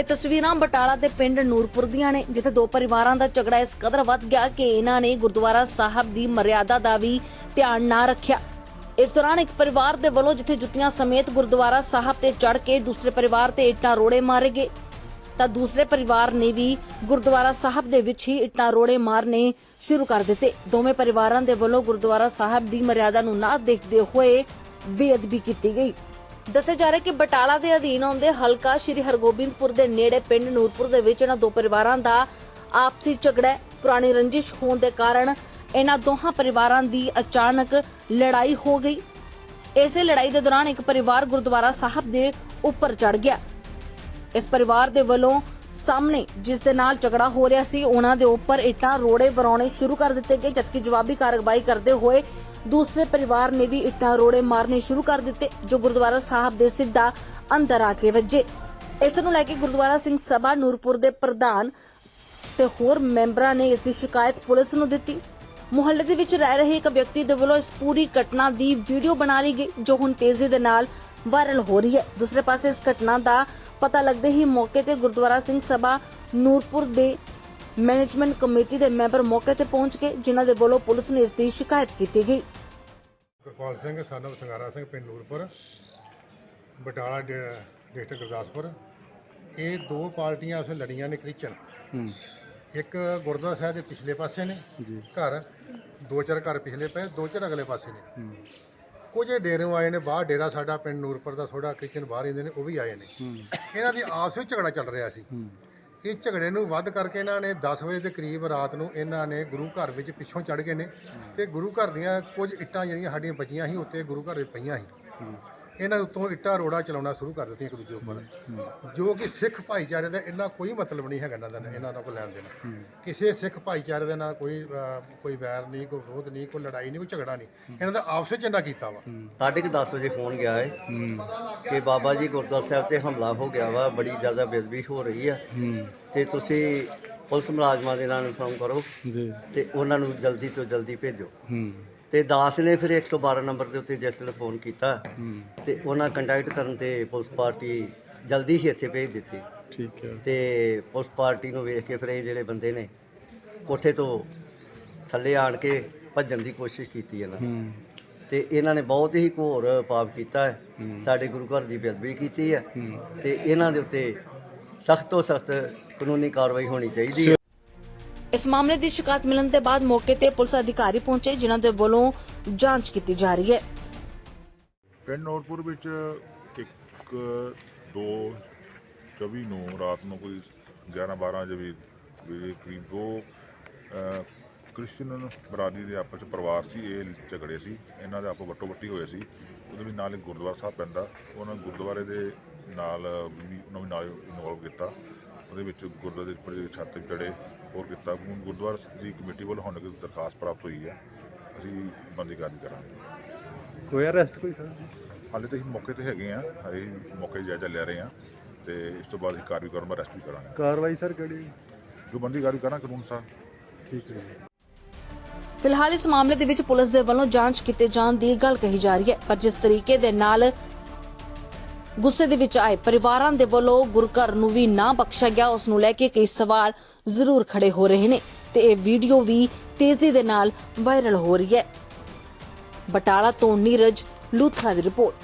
ਇਹ ਤਸਵੀਰਾਂ ਬਟਾਲਾ ਦੇ ਪਿੰਡ ਨੂਰਪੁਰ ਦੀਆਂ ਨੇ, ਜਿੱਥੇ ਦੋ ਪਰਿਵਾਰਾਂ ਦਾ ਝਗੜਾ ਇਸ ਕਦਰ ਵੱਧ ਗਿਆ ਕਿ ਇਹਨਾਂ ਨੇ ਗੁਰਦੁਆਰਾ ਸਾਹਿਬ ਦੀ ਮਰਿਆਦਾ ਦਾ ਵੀ ਧਿਆਨ ਨਾ ਰੱਖਿਆ। ਇਸ ਦੌਰਾਨ ਇੱਕ ਪਰਿਵਾਰ ਦੇ ਵੱਲੋਂ ਜਿੱਥੇ ਜੁੱਤੀਆਂ ਸਮੇਤ ਗੁਰਦੁਆਰਾ ਸਾਹਿਬ ਤੇ ਚੜ ਕੇ ਦੂਸਰੇ ਪਰਿਵਾਰ ਤੇ ਇੱਟਾਂ ਰੋੜੇ ਮਾਰੇ ਗਏ। ਤਾਂ ਦੂਸਰੇ ਪਰਿਵਾਰ ਨੇ ਵੀ ਗੁਰਦੁਆਰਾ ਸਾਹਿਬ ਦੇ ਵਿੱਚ ਹੀ ਇੱਟਾਂ ਰੋੜੇ ਮਾਰਨੇ ਸ਼ੁਰੂ ਕਰ ਦਿੱਤੇ। ਦੋਵੇਂ ਪਰਿਵਾਰਾਂ ਦੇ ਵੱਲੋਂ ਗੁਰਦੁਆਰਾ ਸਾਹਿਬ ਦੀ ਮਰਿਆਦਾ ਨੂੰ ਨਾ ਦੇਖਦੇ ਹੋਏ ਬੇਅਦਬੀ ਕੀਤੀ ਗਈ। ਦੱਸਿਆ ਜਾ ਰਿਹਾ ਕਿ ਬਟਾਲਾ ਦੇ ਅਧੀਨ ਆਉਂਦੇ ਹਲਕਾ ਸ਼੍ਰੀ ਹਰਗੋਬਿੰਦਪੁਰ ਦੇ ਨੇੜੇ ਪਿੰਡ ਨੂਰਪੁਰ ਦੇ ਵਿੱਚ ਇਹਨਾਂ ਦੋ ਪਰਿਵਾਰਾਂ ਦਾ ਆਪਸੀ ਝਗੜਾ ਪੁਰਾਣੀ ਰੰਜਿਸ਼ ਹੋਣ ਦੇ ਕਾਰਨ ਇਹਨਾਂ ਦੋਹਾਂ ਪਰਿਵਾਰਾਂ ਦੀ ਅਚਾਨਕ ਲੜਾਈ ਹੋ ਗਈ। ਇਸੇ ਲੜਾਈ ਦੇ ਦੌਰਾਨ ਇੱਕ ਪਰਿਵਾਰ ਗੁਰਦੁਆਰਾ ਸਾਹਿਬ ਦੇ ਉੱਪਰ ਚੜ ਗਿਆ। ਇਸ ਪਰਿਵਾਰ ਦੇ ਵੱਲੋਂ ਸਾਹਮਣੇ, ਜਿਸ ਦੇ ਨਾਲ ਝਗੜਾ ਹੋ ਰਿਹਾ ਸੀ, ਉਹਨਾਂ ਦੇ ਉੱਪਰ ਇੱਟਾਂ ਰੋੜੇ ਵਰਾਉਣੇ ਸ਼ੁਰੂ ਕਰ ਦਿੱਤੇ ਗਏ, ਜਦਕਿ ਜਵਾਬੀ ਕਾਰਵਾਈ ਕਰਦੇ ਹੋਏ ਦੂਸਰੇ ਪਰਿਵਾਰ ਨੇ ਵੀ ਇੱਟਾਂ ਰੋੜੇ ਮਾਰਨੇ ਸ਼ੁਰੂ ਕਰ ਦਿੱਤੇ, ਜੋ ਗੁਰਦੁਆਰਾ ਸਾਹਿਬ ਦੇ ਸਿੱਧਾ ਅੰਦਰ ਆ ਕੇ ਵੱਜੇ। ਇਸ ਨੂੰ ਲੈ ਕੇ ਗੁਰਦੁਆਰਾ ਸਿੰਘ ਸਭਾ ਨੂਰਪੁਰ ਦੇ ਪ੍ਰਧਾਨ ਤੇ ਹੋਰ ਮੈਂਬਰਾਂ ਨੇ ਇਸ ਦੀ ਸ਼ਿਕਾਇਤ ਪੁਲਿਸ ਨੂੰ ਦਿੱਤੀ। ਮੁਹੱਲੇ ਦੇ ਵਿੱਚ ਰਹਿ ਰਹੇ ਇੱਕ ਵਿਅਕਤੀ ਦੇ ਵੱਲੋਂ ਇਸ ਪੂਰੀ ਘਟਨਾ ਦੀ ਵੀਡੀਓ ਬਣਾ ਲਈ ਗਈ, ਜੋ ਹੁਣ ਤੇਜ਼ੀ ਦੇ ਨਾਲ ਵਾਇਰਲ ਹੋ ਰਹੀ ਹੈ। ਦੂਸਰੇ ਪਾਸੇ ਇਸ ਘਟਨਾ ਦਾ ਪਤਾ ਲੱਗਦੇ ਹੀ ਮੌਕੇ ਤੇ ਗੁਰਦੁਆਰਾ ਸਿੰਘ ਸਭਾ ਨੂਰਪੁਰ ਦੇ ਮੈਨੇਜਮੈਂਟ ਕਮੇਟੀ ਦੇ ਮੈਂਬਰ ਮੌਕੇ ਤੇ ਪਹੁੰਚ ਕੇ ਜਿਨ੍ਹਾਂ ਦੇ ਵੱਲੋਂ ਪੁਲਿਸ ਨੂੰ ਇਸ ਦੀ ਸ਼ਿਕਾਇਤ ਕੀਤੀ ਗਈ। ਕਿਰਪਾਲ ਸਿੰਘ ਸਾਨਵ ਸੰਗਾਰਾ ਸਿੰਘ ਪਿੰਡ ਨੂਰਪੁਰ ਬਟਾਲਾ ਡਿਸਟ੍ਰਿਕਟ ਗੁਰਦਾਸਪੁਰ। ਇਹ ਦੋ ਪਾਰਟੀਆਂ ਉਸੇ ਲੜੀਆਂ ਨੇ ਕ੍ਰਿਸਚਨ ਇੱਕ ਗੁਰਦੁਆਰਾ ਸਾਹਿਬ ਦੇ ਪਿਛਲੇ ਪਾਸੇ ਨੇ ਜੀ। ਘਰ। ਦੋ ਚਾਰ ਘਰ ਪਿਛਲੇ ਪਏ ਦੋ ਚਾਰ ਅਗਲੇ ਪਾਸੇ ਨੇ। ਕੁਝ ਡੇਰਿਓਂ ਆਏ ਨੇ ਬਾਹਰ ਡੇਰਾ ਸਾਡਾ ਪਿੰਡ ਨੂਰਪੁਰ ਦਾ ਥੋੜਾ ਕ੍ਰਿਸਚਨ ਬਾਹਰ ਰਹਿੰਦੇ ਨੇ ਉਹ ਵੀ ਆਏ ਨੇ। ਇਹਨਾਂ ਦੀ ਆਪਸ ਵਿੱਚ ਝਗੜਾ ਚੱਲ ਰਿਹਾ ਸੀ। ਇਹ ਝਗੜੇ ਨੂੰ ਵੱਧ ਕਰਕੇ ਇਹਨਾਂ ਨੇ 10 ਵਜੇ ਦੇ ਕਰੀਬ ਰਾਤ ਨੂੰ ਇਹਨਾਂ ਨੇ ਗੁਰੂ ਘਰ ਵਿੱਚ ਪਿੱਛੋਂ ਚੜ ਗਏ ਨੇ। ਤੇ ਗੁਰੂ ਘਰ ਦੀਆਂ ਕੁਝ ਇੱਟਾਂ ਜਿਹੜੀਆਂ ਸਾਡੀਆਂ ਬਚੀਆਂ ਸੀ ਉੱਤੇ ਗੁਰੂ ਘਰ ਵਿੱਚ ਪਈਆਂ ਸੀ। ਇਹਨਾਂ ਦੇ ਉੱਤੋਂ ਇੱਟਾਂ ਰੋੜਾ ਚਲਾਉਣਾ ਸ਼ੁਰੂ ਕਰ ਦਿੱਤੀਆਂ ਇੱਕ ਦੂਜੇ ਉੱਪਰ। ਜੋ ਕਿ ਸਿੱਖ ਭਾਈਚਾਰੇ ਦਾ ਇਹਨਾਂ ਕੋਈ ਮਤਲਬ ਨਹੀਂ ਹੈਗਾ ਇਹਨਾਂ ਦਾ ਇਹਨਾਂ ਦਾ ਕੋਈ ਲੈਣ ਦੇਣਾ। ਕਿਸੇ ਸਿੱਖ ਭਾਈਚਾਰੇ ਦੇ ਨਾਲ ਕੋਈ ਕੋਈ ਵੈਰ ਨਹੀਂ ਕੋਈ ਵਿਰੋਧ ਨਹੀਂ ਕੋਈ ਲੜਾਈ ਨਹੀਂ ਕੋਈ ਝਗੜਾ ਨਹੀਂ। ਇਹਨਾਂ ਦਾ ਆਪਸ ਵਿੱਚ ਇਹਨਾਂ ਕੀਤਾ ਵਾ। ਕੁ 10 ਵਜੇ ਫੋਨ ਗਿਆ ਹੈ। ਕਿ ਬਾਬਾ ਜੀ ਗੁਰਦੁਆਰਾ ਸਾਹਿਬ ਤੇ ਹਮਲਾ ਹੋ ਗਿਆ ਵਾ ਬੜੀ ਜ਼ਿਆਦਾ ਬੇਅਦਬੀ ਹੋ ਰਹੀ ਆ। ਤੇ ਤੁਸੀਂ ਪੁਲਿਸ ਮੁਲਾਜ਼ਮਾਂ ਦੇ ਨਾਲ ਇਨਫੋਰਮ ਕਰੋ ਜੀ। ਤੇ ਉਹਨਾਂ ਨੂੰ ਜਲਦੀ ਤੋਂ ਜਲਦੀ ਭੇਜੋ। ਹੂੰ। ਤੇ ਦਾਸ ਨੇ ਫਿਰ 112 ਨੰਬਰ ਦੇ ਉੱਤੇ ਜਿਸ ਵੇਲੇ ਫੋਨ ਕੀਤਾ ਤੇ ਉਹਨਾਂ ਕੰਟੈਕਟ ਕਰਨ ਤੇ ਪੁਲਿਸ ਪਾਰਟੀ ਜਲਦੀ ਹੀ ਇੱਥੇ ਭੇਜ ਦਿੱਤੀ। ਠੀਕ ਹੈ। ਤੇ ਪੁਲਿਸ ਪਾਰਟੀ ਨੂੰ ਵੇਖ ਕੇ ਫਿਰ ਇਹ ਜਿਹੜੇ ਬੰਦੇ ਨੇ ਕੋਠੇ ਤੋਂ ਥੱਲੇ ਆਣ ਕੇ ਭੱਜਣ ਦੀ ਕੋਸ਼ਿਸ਼ ਕੀਤੀ ਇਹਨਾਂ ਤੇ ਇਹਨਾਂ ਨੇ ਬਹੁਤ ਹੀ ਘੋਰ ਪਾਪ ਕੀਤਾ ਹੈ। ਸਾਡੇ ਗੁਰੂ ਘਰ ਦੀ ਬੇਅਦਬੀ ਕੀਤੀ ਹੈ। ਤੇ ਇਹਨਾਂ ਦੇ ਉੱਤੇ ਸਖਤ ਤੋਂ ਸਖਤ ਕਾਨੂੰਨੀ ਕਾਰਵਾਈ ਹੋਣੀ ਚਾਹੀਦੀ ਹੈ। ਇਸ ਮਾਮਲੇ ਦੀ ਸ਼ਿਕਾਇਤ ਮਿਲਣ ਦੇ ਬਾਅਦ ਮੌਕੇ ਤੇ ਪੁਲਿਸ ਅਧਿਕਾਰੀ ਪਹੁੰਚੇ ਜਿਨ੍ਹਾਂ ਦੇ ਵੱਲੋਂ ਜਾਂਚ ਕੀਤੀ ਜਾ ਰਹੀ ਹੈ। ਪਿੰਡ ਨੌਰਪੁਰ ਵਿੱਚ ਇੱਕ ਦੋ 24 ਨੂੰ ਰਾਤ ਨੂੰ ਕੋਈ 11 12 ਵਜੇ ਵੀ ਵੀ ਕਰੀਬ ਦੋ ਅਹ, ਬਰਾਦਰੀ ਦੇ ਆਪਸ 'ਚ ਪਰਿਵਾਰ ਸੀ ਇਹ ਝਗੜੇ ਸੀ। ਇਹਨਾਂ ਦੇ ਆਪੋ ਵੱਟੋ ਵੱਟੀ ਹੋਏ ਸੀ। ਉਹਦੇ ਵੀ ਨਾਲ ਇੱਕ ਗੁਰਦੁਆਰਾ ਸਾਹਿਬ ਪੈਂਦਾ ਉਹਨਾਂ ਗੁਰਦੁਆਰੇ ਦੇ ਨਾਲ ਵੀ ਉਹਨਾਂ ਵੀ ਨਾਲ ਇਨਵੋਲਵ ਕੀਤਾ। ਉਹਦੇ ਵਿੱਚ ਗੁਰਦੁਆਰੇ ਦੇ ਉੱਪਰ ਛੱਤ ਤੇ ਚੜੇ। ਹੋਰ ਕੀਤਾ। ਗੁਰਦੁਆਰਾ ਦੀ ਕਮੇਟੀ ਵੱਲੋਂ ਹੁਣ ਇੱਕ ਦਰਖਾਸਤ ਪ੍ਰਾਪਤ ਹੋਈ ਹੈ। ਅਸੀਂ ਬੰਦੀ ਕਾਰਜ ਕਰਾਂਗੇ। ਕੋਈ ਅਰੈਸਟ ਕੋਈ ਸਰ? ਹਾਲੇ ਤਾਂ ਅਸੀਂ ਮੌਕੇ ਤੇ ਹੈਗੇ ਆ ਹਰੇ ਮੌਕੇ ਜਾਇਜ਼ਾ ਲੈ ਰਹੇ ਆ ਤੇ ਇਸ ਤੋਂ ਬਾਅਦ ਅਸੀਂ ਕਾਰਵਾਈ ਕਰਨ ਮੈਂ ਅਰੈਸਟ ਵੀ ਕਰਾਂਗੇ। ਕਾਰਵਾਈ ਸਰ ਕਿਹੜੀ? ਜੋ ਬੰਦੀ ਕਾਰਵਾਈ ਕਰਾਂ ਕਾਨੂੰਨ ਸਾਹਿਬ ਠੀਕ ਹੈ ਫਿਲਹਾਲ ਇਸ ਮਾਮਲੇ ਦੇ ਵਿੱਚ ਪੁਲਿਸ ਦੇ ਵੱਲੋਂ ਜਾਂਚ ਕੀਤੇ ਜਾਣ ਦੀ ਗੱਲ ਕਹੀ ਜਾ ਰਹੀ ਹੈ ਪਰ ਜਿਸ ਤਰੀਕੇ ਦੇ ਨਾਲ ਗੁੱਸੇ ਦੇ ਵਿੱਚ ਆਏ ਪਰਿਵਾਰਾਂ ਦੇ ਵੱਲੋਂ ਗੁਰਘਰ ਨੂੰ ਵੀ ਨਾ ਬਖਸ਼ਿਆ ਗਿਆ। ਉਸ ਨੂੰ ਲੈ ਕੇ ਕਈ ਸਵਾਲ ਜ਼ਰੂਰ ਖੜੇ ਹੋ ਰਹੇ ਨੇ ਤੇ ਇਹ ਵੀਡੀਓ ਵੀ ਤੇਜ਼ੀ ਦੇ ਨਾਲ ਵਾਇਰਲ ਹੋ ਰਹੀ ਹੈ। ਬਟਾਲਾ ਤੋਂ ਨੀਰਜ ਲੂਥਰਾ ਦੀ ਰਿਪੋਰਟ।